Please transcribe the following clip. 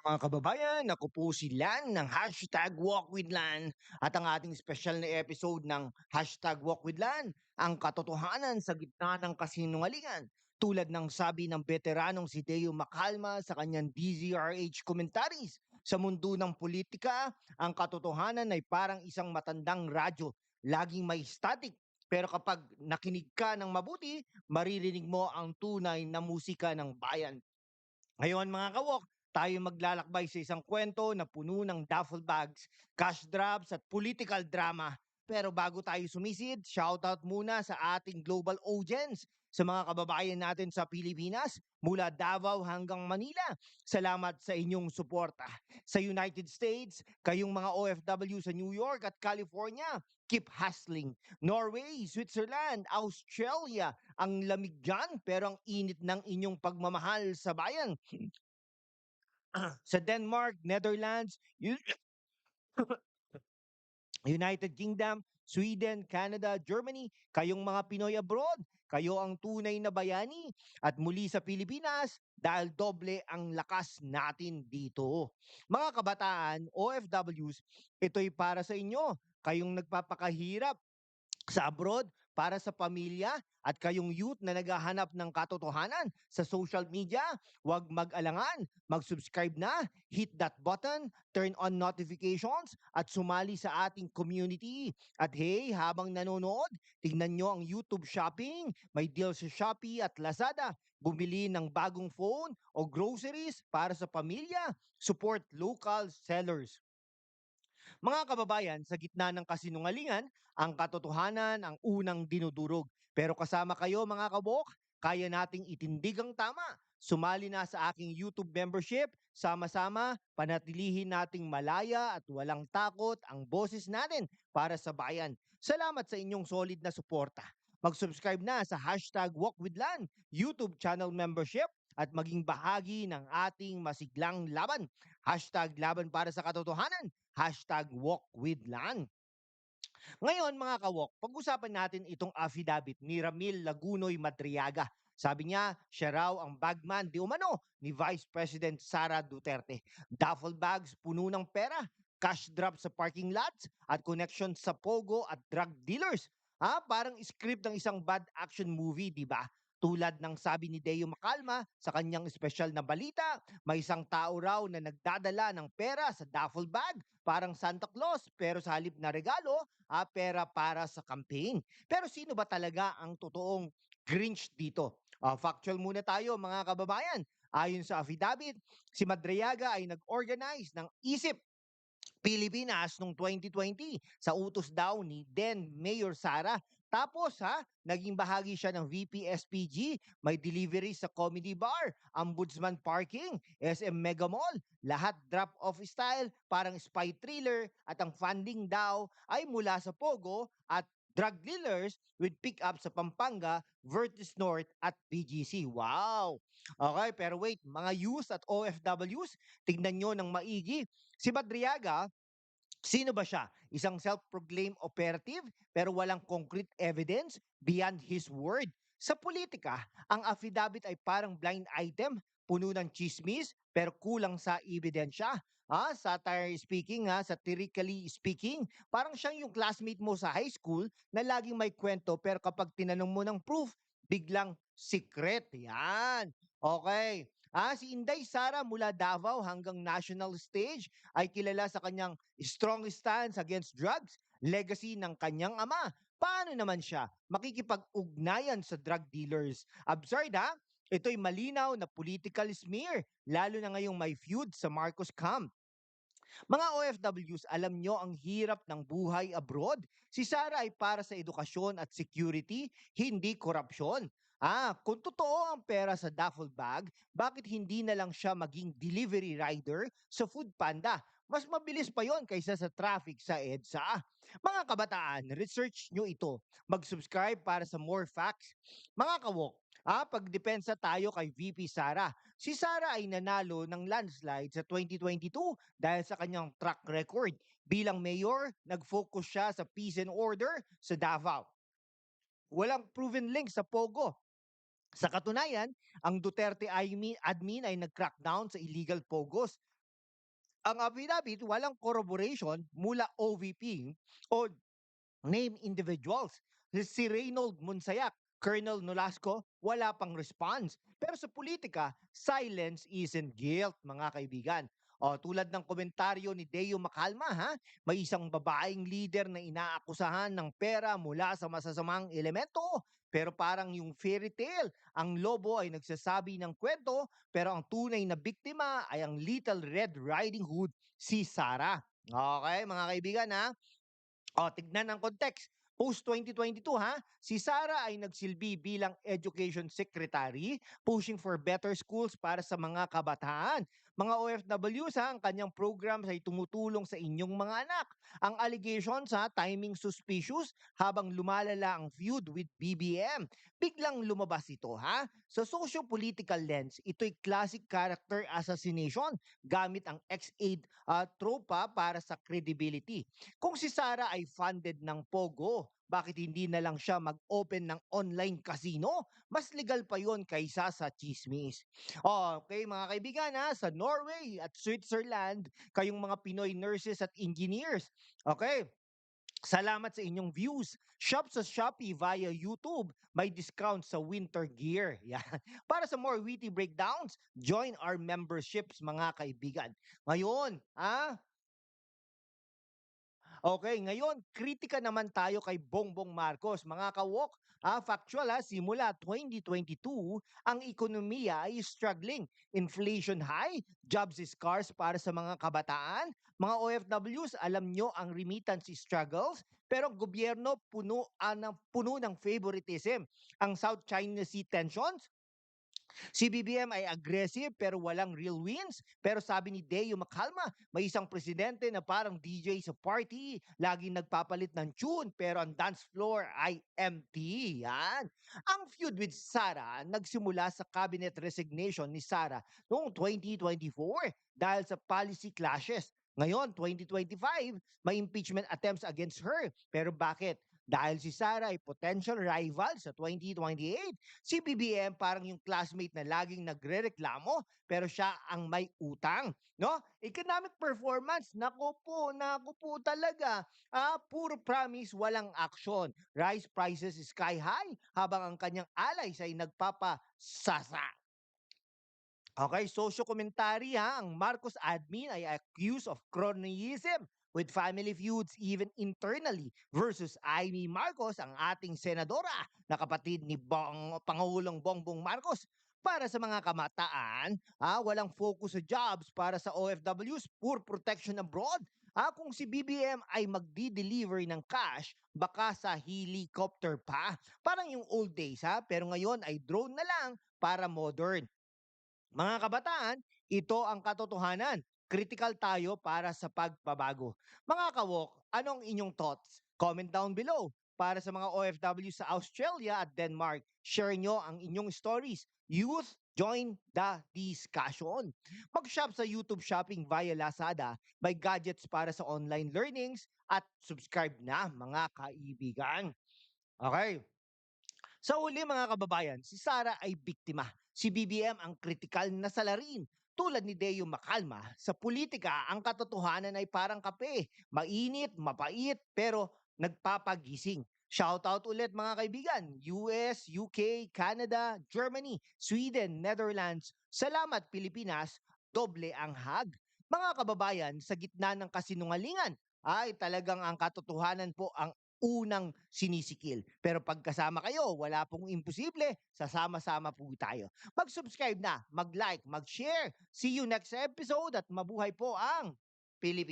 Mga kababayan, ako po si Lan ng Hashtag Walk with Lan at ang ating special na episode ng Hashtag Walk with Lan, ang katotohanan sa gitna ng kasinungalingan. Tulad ng sabi ng veteranong si Deo Macalma sa kanyang DZRH commentaries, sa mundo ng politika, ang katotohanan ay parang isang matandang radyo, laging may static. Pero kapag nakinig ka ng mabuti, maririnig mo ang tunay na musika ng bayan. Ngayon mga kawok, tayo maglalakbay sa isang kwento na puno ng duffel bags, cash drops at political drama. Pero bago tayo sumisid, shoutout muna sa ating global audience, sa mga kababayan natin sa Pilipinas, mula Davao hanggang Manila. Salamat sa inyong suporta. Sa United States, kayong mga OFW sa New York at California, keep hustling. Norway, Switzerland, Australia, ang lamig dyan pero ang init ng inyong pagmamahal sa bayan. sa Denmark, Netherlands, United Kingdom, Sweden, Canada, Germany, kayong mga Pinoy abroad, kayo ang tunay na bayani at muli sa Pilipinas dahil doble ang lakas natin dito. Mga kabataan, OFWs, ito'y para sa inyo. Kayong nagpapakahirap sa abroad para sa pamilya at kayong youth na naghahanap ng katotohanan sa social media, huwag mag-alangan, mag-subscribe na, hit that button, turn on notifications at sumali sa ating community. At hey, habang nanonood, tingnan nyo ang YouTube Shopping, may deal sa Shopee at Lazada. Bumili ng bagong phone o groceries para sa pamilya, support local sellers. Mga kababayan, sa gitna ng kasinungalingan, ang katotohanan ang unang dinudurog. Pero kasama kayo mga kabok, kaya nating itindig ang tama. Sumali na sa aking YouTube membership, sama-sama panatilihin nating malaya at walang takot ang boses natin para sa bayan. Salamat sa inyong solid na suporta. Mag-subscribe na sa hashtag WalkWithLan YouTube channel membership at maging bahagi ng ating masiglang laban. Hashtag laban para sa katotohanan. Hashtag walk with LAN. Ngayon mga kawok, pag-usapan natin itong affidavit ni Ramil Lagunoy Madriaga. Sabi niya, siya raw ang bagman di umano ni Vice President Sara Duterte. Duffel bags puno ng pera, cash drop sa parking lots at connection sa pogo at drug dealers. Ha, parang script ng isang bad action movie, di ba? Tulad ng sabi ni Deo Macalma sa kanyang espesyal na balita, may isang tao raw na nagdadala ng pera sa duffel bag, parang Santa Claus, pero sa halip na regalo, ah, pera para sa campaign. Pero sino ba talaga ang totoong Grinch dito? Ah, factual muna tayo mga kababayan. Ayon sa affidavit, si Madriaga ay nag-organize ng isip Pilipinas noong 2020 sa utos daw ni then Mayor Sara. Tapos ha, naging bahagi siya ng VP SPG, may delivery sa comedy bar, ombudsman parking, SM Mega Mall, lahat drop-off style, parang spy thriller at ang funding daw ay mula sa Pogo at drug dealers with pick-up sa Pampanga, Vertis North at BGC. Wow! Okay, pero wait, mga youth at OFWs, tignan nyo ng maigi. Si Madriaga, sino ba siya? Isang self-proclaimed operative pero walang concrete evidence beyond his word. Sa politika, ang affidavit ay parang blind item, puno ng chismis pero kulang sa ebidensya. Ah, satire speaking, ha, satirically speaking, parang siyang yung classmate mo sa high school na laging may kwento pero kapag tinanong mo ng proof, biglang secret. Yan. Okay. Ah, si Inday Sara mula Davao hanggang national stage ay kilala sa kanyang strong stance against drugs, legacy ng kanyang ama. Paano naman siya makikipag-ugnayan sa drug dealers? Absurd ha? Ito'y malinaw na political smear, lalo na ngayong may feud sa Marcos camp. Mga OFWs, alam nyo ang hirap ng buhay abroad. Si Sara ay para sa edukasyon at security, hindi korupsyon. Ah, kung totoo ang pera sa duffel bag, bakit hindi na lang siya maging delivery rider sa Food Panda? Mas mabilis pa yon kaysa sa traffic sa EDSA. Mga kabataan, research nyo ito. Mag-subscribe para sa more facts. Mga kawok, ah, pagdepensa tayo kay VP Sara. Si Sara ay nanalo ng landslide sa 2022 dahil sa kanyang track record. Bilang mayor, nag-focus siya sa peace and order sa Davao. Walang proven link sa Pogo. Sa katunayan, ang Duterte admin, ay nag-crackdown sa illegal pogos. Ang affidavit walang corroboration mula OVP o named individuals. Si Reynold Monsayak, Colonel Nolasco, wala pang response. Pero sa politika, silence isn't guilt, mga kaibigan. O, tulad ng komentaryo ni Deo Macalma, ha? may isang babaeng leader na inaakusahan ng pera mula sa masasamang elemento. Pero parang yung fairy tale, ang lobo ay nagsasabi ng kwento, pero ang tunay na biktima ay ang Little Red Riding Hood, si Sarah. Okay, mga kaibigan ha? O, tignan ang context. Post 2022 ha, si Sara ay nagsilbi bilang Education Secretary pushing for better schools para sa mga kabataan. Mga OFWs ha, ang kanyang programs ay tumutulong sa inyong mga anak. Ang allegations ha, timing suspicious habang lumalala ang feud with BBM. Biglang lumabas ito ha. Sa socio-political lens, ito'y classic character assassination gamit ang ex-aid uh, tropa para sa credibility. Kung si Sara ay funded ng Pogo, bakit hindi na lang siya mag-open ng online casino? Mas legal pa yon kaysa sa chismis. Okay mga kaibigan ha, sa Norway at Switzerland, kayong mga Pinoy nurses at engineers. Okay, Salamat sa inyong views. Shop sa Shopee via YouTube. May discount sa winter gear. Yan. Para sa more witty breakdowns, join our memberships mga kaibigan. Ngayon, ah, Okay, ngayon, kritika naman tayo kay Bongbong Marcos. Mga kawok, ah, factual ha, simula 2022, ang ekonomiya ay struggling. Inflation high, jobs scarce para sa mga kabataan. Mga OFWs, alam nyo ang remittance struggles, pero ang gobyerno puno, ah, ng, puno ng favoritism. Ang South China Sea tensions, Si BBM ay aggressive pero walang real wins. Pero sabi ni Deo Macalma, may isang presidente na parang DJ sa party, laging nagpapalit ng tune pero ang dance floor ay empty. Yan. Ang feud with Sara nagsimula sa cabinet resignation ni Sara noong 2024 dahil sa policy clashes. Ngayon, 2025, may impeachment attempts against her. Pero bakit? Dahil si Sara ay potential rival sa 2028. Si BBM parang yung classmate na laging nagrereklamo pero siya ang may utang. No? Economic performance, nako po, nako po talaga. Ah, puro promise, walang action. Rice prices sky high habang ang kanyang allies ay nagpapasasa. Okay, social commentary ha, ang Marcos admin ay accused of cronyism with family feuds even internally versus Amy Marcos, ang ating senadora na kapatid ni Bong, Pangulong Bongbong Marcos. Para sa mga kamataan, ah, walang focus sa jobs para sa OFWs, poor protection abroad. Ah, kung si BBM ay magdi-deliver ng cash, baka sa helicopter pa. Parang yung old days ha, pero ngayon ay drone na lang para modern. Mga kabataan, ito ang katotohanan. Critical tayo para sa pagbabago. Mga kawok, anong inyong thoughts? Comment down below. Para sa mga OFW sa Australia at Denmark, share nyo ang inyong stories. Youth, join the discussion. Mag-shop sa YouTube shopping via Lazada. May gadgets para sa online learnings at subscribe na mga kaibigan. Okay. Sa uli mga kababayan, si Sara ay biktima. Si BBM ang kritikal na salarin. Tulad ni Deo Macalma, sa politika ang katotohanan ay parang kape. Mainit, mapait, pero nagpapagising. Shoutout ulit mga kaibigan, US, UK, Canada, Germany, Sweden, Netherlands. Salamat Pilipinas, doble ang hag. Mga kababayan, sa gitna ng kasinungalingan, ay talagang ang katotohanan po ang unang sinisikil. Pero pagkasama kayo, wala pong imposible, sasama-sama po tayo. Mag-subscribe na, mag-like, mag-share. See you next episode at mabuhay po ang Pilipinas.